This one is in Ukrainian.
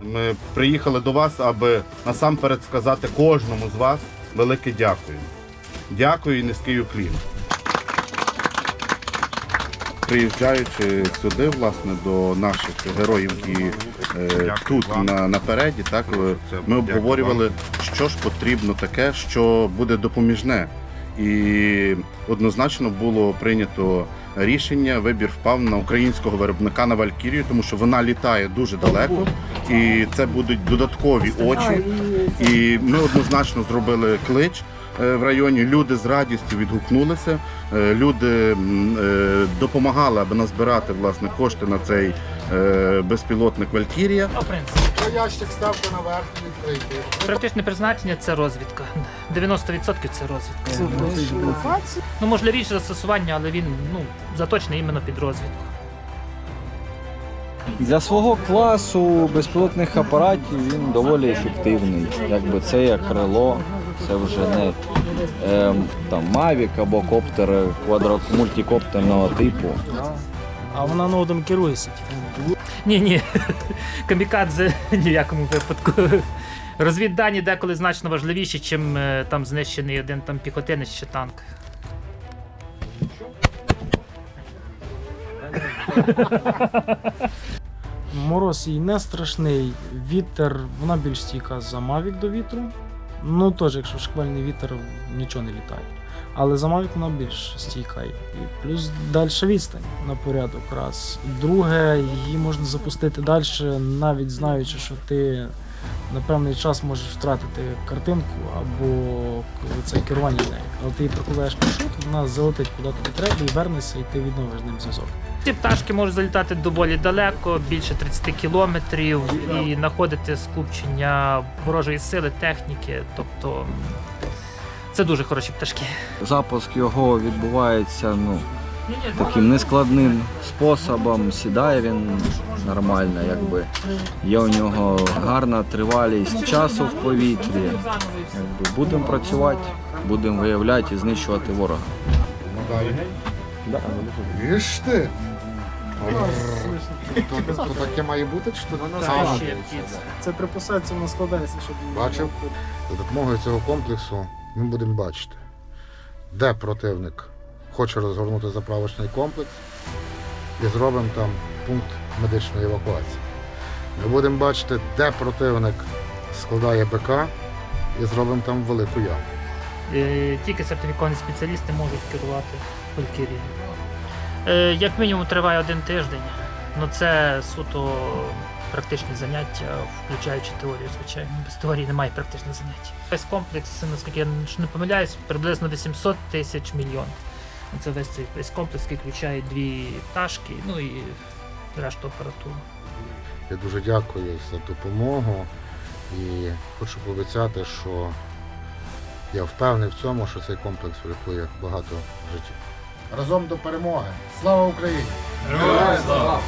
Ми приїхали до вас, аби насамперед сказати кожному з вас велике дякую. Дякую і низький уклін. Приїжджаючи сюди, власне, до наших героїв, які е, тут на, напереді, так ми обговорювали, що ж потрібно таке, що буде допоміжне. І однозначно було прийнято рішення. Вибір впав на українського виробника на Валькірію, тому що вона літає дуже далеко, і це будуть додаткові очі. І ми однозначно зробили клич е, в районі. Люди з радістю відгукнулися. Е, Люди е, допомагали, аби назбирати власне кошти на цей безпілотник Валькірія. Ну, ящик ставте наверх і відкрийте. практичне призначення це розвідка. 90% це розвідка. Це Ну, можливіше застосування, але він ну, заточений іменно під розвідку. Для свого класу безпілотних апаратів він доволі ефективний. Якби це як крило, це вже не ем, там Mavic або коптер квадро... мультикоптерного типу. А вона ноутом керується. Ні, ні. Камікадзе ні в якому випадку. Розвіддані деколи значно важливіші, ніж там знищений один там піхотинець чи танк. Мороз їй не страшний, вітер, вона більш стійка за Mavic до вітру. Ну теж, якщо шквальний вітер, нічого не літає. Але за Mavic вона більш стійка. І плюс далі відстань на порядок раз. Друге, її можна запустити далі, навіть знаючи, що ти на певний час можеш втратити картинку або це керування нею. Але ти її прикладаєш маршрут, вона залетить куди тобі треба і вернеться, і ти відновиш ним зв'язок. Ці пташки можуть залітати доволі далеко, більше 30 кілометрів, і знаходити скупчення ворожої сили, техніки. Тобто це дуже хороші пташки. Запуск його відбувається ну, таким нескладним способом. Сідає він нормально, якби є у нього гарна тривалість часу в повітрі. Якби будемо працювати, будемо виявляти і знищувати ворога. Віж ти. То, то таке має бути, чи то птиця. Це приписається, воно складається, щоб Бачив? За допомогою цього комплексу ми будемо бачити, де противник хоче розгорнути заправочний комплекс і зробимо там пункт медичної евакуації. Ми будемо бачити, де противник складає БК і зробимо там велику яму. Е, Тільки сертифіковані спеціалісти можуть керувати Валькірією. Е, Як мінімум триває один тиждень. Ну це суто практичні заняття, включаючи теорію, звичайно. Без теорії немає практичних занять. Весь комплекс, наскільки я не помиляюсь, приблизно 800 тисяч мільйон. Це весь цей весь комплекс, який включає дві пташки, ну і решту апаратури. Я дуже дякую за допомогу і хочу пообіцяти, що я впевнений в цьому, що цей комплекс врятує багато життів. Разом до перемоги! Слава Україні! Героям слава!